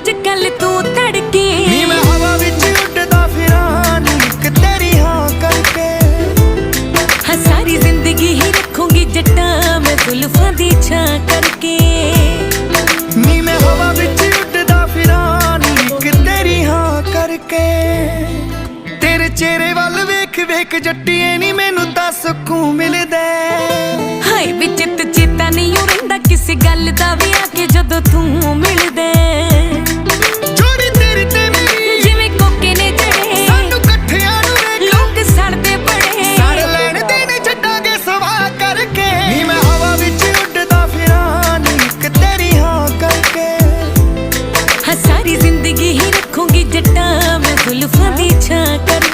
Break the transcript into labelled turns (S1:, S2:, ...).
S1: ਅੱਜ ਕੱਲ ਤੂੰ ਧੜਕੇ ਨੀ ਮੈਂ
S2: ਹਵਾ ਵਿੱਚ ਉੱਡਦਾ ਫਿਰਾਂ ਇੱਕ ਤੇਰੀ ਹਾਂ ਕਰਕੇ।
S1: ਹਾਂ ਸਾਰੀ ਜ਼ਿੰਦਗੀ ਹੀ ਰੱਖੂੰਗੀ ਜੱਟਾਂ ਮੈਂ ਜ਼ੁਲਫਾਂ ਦੀ ਛਾਂ ਕਰਕੇ।
S2: ਨੀ ਮੈਂ ਹਵਾ ਵਿੱਚ ਉੱਡਦਾ ਫਿਰਾਂ ਇੱਕ ਤੇਰੀ ਹਾਂ ਕਰਕੇ। ਤੇਰੇ ਚਿਹਰੇ ਵੱਲ ਵੇਖ ਵੇਖ ਜੱਟੀਏ ਨੀ ਮੈਨੂੰ ਤਾਂ ਸਕੂਨ ਮਿਲਦਾ।
S1: ਹਾਏ ਵਿੱਚ ਚੇਤਾ ਨਹੀਂ ਰਹਿੰਦਾ ਕਿਸੇ ਗੱਲ ਦਾ ਵੀ में गुल्फ भी छा कर